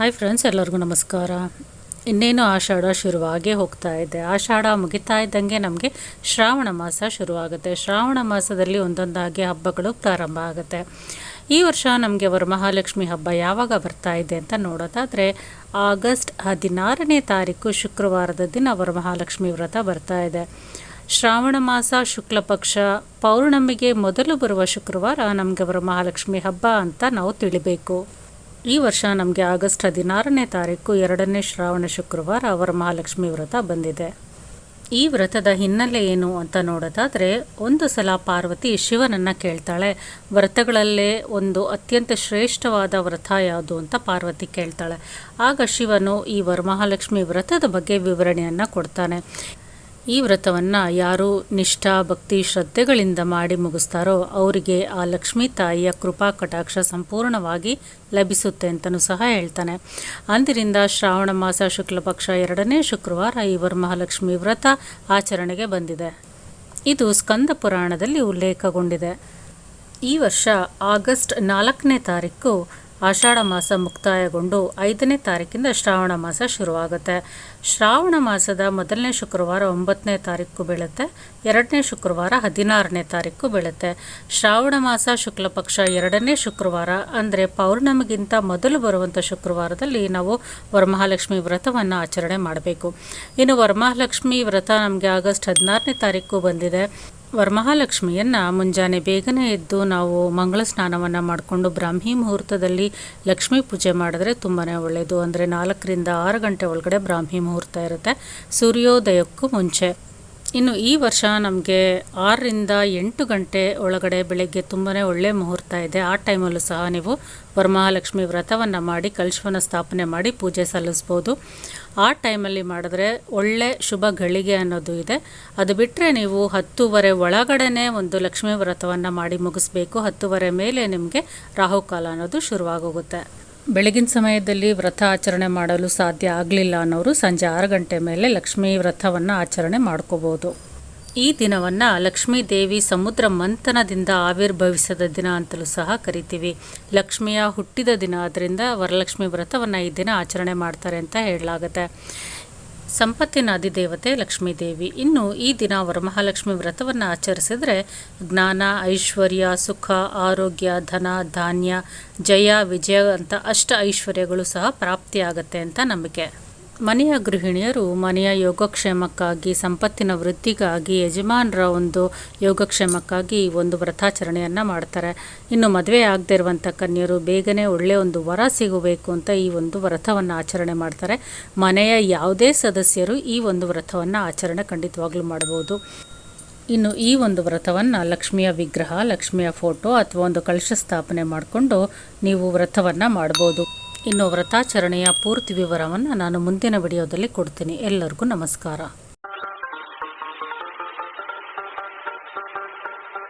Hi friends ಎಲ್ಲರಿಗೂ ನಮಸ್ಕಾರ. ಇನ್ನೇನು ಆಷಾಢ ಶುರುವಾಗೇ ಹೋಗ್ತಾ ಇದೆ. ಆಷಾಢ ಮುಗಿತಾ ಇದ್ದಂಗೆ ನಮಗೆ ಶ್ರಾವಣ ಮಾಸ ಶುರುವಾಗುತ್ತೆ. ಶ್ರಾವಣ ಮಾಸದಲ್ಲಿ ಒಂದೊಂದಾಗಿ ಹಬ್ಬಗಳು ಪ್ರಾರಂಭ ಆಗುತ್ತೆ. ಈ ವರ್ಷ ನಮಗೆ ವರಮಹಾಲಕ್ಷ್ಮಿ ಹಬ್ಬ ಯಾವಾಗ ಬರ್ತಾ ಇದೆ ಅಂತ ನೋಡೋದಾದರೆ, ಆಗಸ್ಟ್ ಹದಿನಾರನೇ ತಾರೀಕು ಶುಕ್ರವಾರದ ದಿನ ವರಮಹಾಲಕ್ಷ್ಮಿ ವ್ರತ ಬರ್ತಾ ಇದೆ. ಶ್ರಾವಣ ಮಾಸ ಶುಕ್ಲ ಪಕ್ಷ ಪೌರ್ಣಮಿಗೆ ಮೊದಲು ಬರುವ ಶುಕ್ರವಾರ ನಮಗೆ ವರಮಹಾಲಕ್ಷ್ಮಿ ಹಬ್ಬ ಅಂತ ನಾವು ತಿಳಿಬೇಕು. ಈ ವರ್ಷ ನಮಗೆ ಆಗಸ್ಟ್ ಹದಿನಾರನೇ ತಾರೀಕು ಎರಡನೇ ಶ್ರಾವಣ ಶುಕ್ರವಾರ ವರಮಹಾಲಕ್ಷ್ಮಿ ವ್ರತ ಬಂದಿದೆ. ಈ ವ್ರತದ ಹಿನ್ನೆಲೆ ಏನು ಅಂತ ನೋಡೋದಾದರೆ, ಒಂದು ಸಲ ಪಾರ್ವತಿ ಶಿವನನ್ನು ಕೇಳ್ತಾಳೆ. ವ್ರತಗಳಲ್ಲೇ ಒಂದು ಅತ್ಯಂತ ಶ್ರೇಷ್ಠವಾದ ವ್ರತ ಯಾವುದು ಅಂತ ಪಾರ್ವತಿ ಕೇಳ್ತಾಳೆ. ಆಗ ಶಿವನು ಈ ವರಮಹಾಲಕ್ಷ್ಮಿ ವ್ರತದ ಬಗ್ಗೆ ವಿವರಣೆಯನ್ನು ಕೊಡ್ತಾನೆ. ಈ ವ್ರತವನ್ನು ಯಾರು ನಿಷ್ಠಾ, ಭಕ್ತಿ, ಶ್ರದ್ಧೆಗಳಿಂದ ಮಾಡಿ ಮುಗಿಸ್ತಾರೋ ಅವರಿಗೆ ಆ ಲಕ್ಷ್ಮೀ ತಾಯಿಯ ಕೃಪಾ ಕಟಾಕ್ಷ ಸಂಪೂರ್ಣವಾಗಿ ಲಭಿಸುತ್ತೆ ಅಂತಲೂ ಸಹ ಹೇಳ್ತಾನೆ. ಅಂದಿನಿಂದ ಶ್ರಾವಣ ಮಾಸ ಶುಕ್ಲ ಪಕ್ಷ ಎರಡನೇ ಶುಕ್ರವಾರ ಈ ವರಮಹಾಲಕ್ಷ್ಮಿ ವ್ರತ ಆಚರಣೆಗೆ ಬಂದಿದೆ. ಇದು ಸ್ಕಂದ ಪುರಾಣದಲ್ಲಿ ಉಲ್ಲೇಖಗೊಂಡಿದೆ. ಈ ವರ್ಷ ಆಗಸ್ಟ್ ನಾಲ್ಕನೇ ತಾರೀಕು ಆಷಾಢ ಮಾಸ ಮುಕ್ತಾಯಗೊಂಡು ಐದನೇ ತಾರೀಕಿಂದ ಶ್ರಾವಣ ಮಾಸ ಶುರುವಾಗುತ್ತೆ. ಶ್ರಾವಣ ಮಾಸದ ಮೊದಲನೇ ಶುಕ್ರವಾರ ಒಂಬತ್ತನೇ ತಾರೀಕು ಬೀಳುತ್ತೆ, ಎರಡನೇ ಶುಕ್ರವಾರ ಹದಿನಾರನೇ ತಾರೀಕು ಬೀಳುತ್ತೆ. ಶ್ರಾವಣ ಮಾಸ ಶುಕ್ಲ ಪಕ್ಷ ಎರಡನೇ ಶುಕ್ರವಾರ, ಅಂದರೆ ಪೌರ್ಣಮಿಗಿಂತ ಮೊದಲು ಬರುವಂಥ ಶುಕ್ರವಾರದಲ್ಲಿ ನಾವು ವರಮಹಾಲಕ್ಷ್ಮಿ ವ್ರತವನ್ನು ಆಚರಣೆ ಮಾಡಬೇಕು. ಇನ್ನು ವರಮಹಾಲಕ್ಷ್ಮಿ ವ್ರತ ನಮಗೆ ಆಗಸ್ಟ್ ಹದಿನಾರನೇ ತಾರೀಕು ಬಂದಿದೆ. ವರಮಹಾಲಕ್ಷ್ಮಿಯನ್ನು ಮುಂಜಾನೆ ಬೇಗನೆ ಎದ್ದು ನಾವು ಮಂಗಳ ಸ್ನಾನವನ್ನು ಮಾಡಿಕೊಂಡು ಬ್ರಾಹ್ಮಿ ಮುಹೂರ್ತದಲ್ಲಿ ಲಕ್ಷ್ಮಿ ಪೂಜೆ ಮಾಡಿದ್ರೆ ತುಂಬಾ ಒಳ್ಳೆಯದು ಅಂದರೆ ನಾಲ್ಕರಿಂದ ಆರು ಗಂಟೆ ಒಳಗಡೆ ಬ್ರಾಹ್ಮಿ ಮುಹೂರ್ತ ಇರುತ್ತೆ. ಸೂರ್ಯೋದಯಕ್ಕೂ ಮುಂಚೆ. ಇನ್ನು ಈ ವರ್ಷ ನಮಗೆ ಆರರಿಂದ ಎಂಟು ಗಂಟೆ ಒಳಗಡೆ ಬೆಳಗ್ಗೆ ತುಂಬಾ ಒಳ್ಳೆಯ ಮುಹೂರ್ತ ಇದೆ. ಆ ಟೈಮಲ್ಲೂ ಸಹ ನೀವು ವರಮಹಾಲಕ್ಷ್ಮಿ ವ್ರತವನ್ನು ಮಾಡಿ, ಕಲಶವನ್ನು ಸ್ಥಾಪನೆ ಮಾಡಿ ಪೂಜೆ ಸಲ್ಲಿಸ್ಬೋದು. ಆ ಟೈಮಲ್ಲಿ ಮಾಡಿದ್ರೆ ಒಳ್ಳೆ ಶುಭ ಗಳಿಗೆ ಅನ್ನೋದು ಇದೆ. ಅದು ಬಿಟ್ಟರೆ ನೀವು ಹತ್ತುವರೆ ಒಳಗಡೆನೇ ಒಂದು ಲಕ್ಷ್ಮೀ ವ್ರತವನ್ನು ಮಾಡಿ ಮುಗಿಸ್ಬೇಕು. ಹತ್ತುವರೆ ಮೇಲೆ ನಿಮಗೆ ರಾಹುಕಾಲ ಅನ್ನೋದು ಶುರುವಾಗೋಗುತ್ತೆ. ಬೆಳಗಿನ ಸಮಯದಲ್ಲಿ ವ್ರತ ಆಚರಣೆ ಮಾಡಲು ಸಾಧ್ಯ ಆಗಲಿಲ್ಲ ಅನ್ನೋರು ಸಂಜೆ ಆರು ಗಂಟೆ ಮೇಲೆ ಲಕ್ಷ್ಮೀ ವ್ರತವನ್ನು ಆಚರಣೆ ಮಾಡ್ಕೋಬೋದು. ಈ ದಿನವನ್ನು ಲಕ್ಷ್ಮೀ ದೇವಿ ಸಮುದ್ರ ಮಂಥನದಿಂದ ಆವಿರ್ಭವಿಸಿದ ದಿನ ಅಂತಲೂ ಸಹ ಕರಿತೀವಿ. ಲಕ್ಷ್ಮಿಯ ಹುಟ್ಟಿದ ದಿನ ಆದ್ದರಿಂದ ವರಲಕ್ಷ್ಮಿ ವ್ರತವನ್ನು ಈ ದಿನ ಆಚರಣೆ ಮಾಡ್ತಾರೆ ಅಂತ ಹೇಳಲಾಗುತ್ತೆ. ಸಂಪತ್ತಿನ ಅಧಿದೇವತೆ ಲಕ್ಷ್ಮೀದೇವಿ. ಇನ್ನು ಈ ದಿನ ವರಮಹಾಲಕ್ಷ್ಮಿ ವ್ರತವನ್ನು ಆಚರಿಸಿದರೆ ಜ್ಞಾನ, ಐಶ್ವರ್ಯ, ಸುಖ, ಆರೋಗ್ಯ, ಧನ, ಧಾನ್ಯ, ಜಯ, ವಿಜಯ ಅಂತ ಅಷ್ಟ ಐಶ್ವರ್ಯಗಳು ಸಹ ಪ್ರಾಪ್ತಿಯಾಗತ್ತೆ ಅಂತ ನಂಬಿಕೆ. ಮನೆಯ ಗೃಹಿಣಿಯರು ಮನೆಯ ಯೋಗಕ್ಷೇಮಕ್ಕಾಗಿ, ಸಂಪತ್ತಿನ ವೃದ್ಧಿಗಾಗಿ, ಯಜಮಾನರ ಒಂದು ಯೋಗಕ್ಷೇಮಕ್ಕಾಗಿ ಒಂದು ವ್ರತಾಚರಣೆಯನ್ನು ಮಾಡ್ತಾರೆ. ಇನ್ನು ಮದುವೆ ಆಗದೇ ಇರುವಂಥ ಕನ್ಯರು ಬೇಗನೆ ಒಳ್ಳೆಯ ಒಂದು ವರ ಸಿಗಬೇಕು ಅಂತ ಈ ಒಂದು ವ್ರತವನ್ನು ಆಚರಣೆ ಮಾಡ್ತಾರೆ. ಮನೆಯ ಯಾವುದೇ ಸದಸ್ಯರು ಈ ಒಂದು ವ್ರತವನ್ನು ಆಚರಣೆ ಖಂಡಿತವಾಗ್ಲೂ ಮಾಡ್ಬೋದು. ಇನ್ನು ಈ ಒಂದು ವ್ರತವನ್ನು ಲಕ್ಷ್ಮಿಯ ವಿಗ್ರಹ, ಲಕ್ಷ್ಮಿಯ ಫೋಟೋ ಅಥವಾ ಒಂದು ಕಲಶ ಸ್ಥಾಪನೆ ಮಾಡಿಕೊಂಡು ನೀವು ವ್ರತವನ್ನು ಮಾಡ್ಬೋದು. ಇನ್ನು ವ್ರತಾಚರಣೆಯ ಪೂರ್ತಿ ವಿವರವನ್ನು ನಾನು ಮುಂದಿನ ವಿಡಿಯೋದಲ್ಲಿ ಕೊಡ್ತೀನಿ. ಎಲ್ಲರಿಗೂ ನಮಸ್ಕಾರ.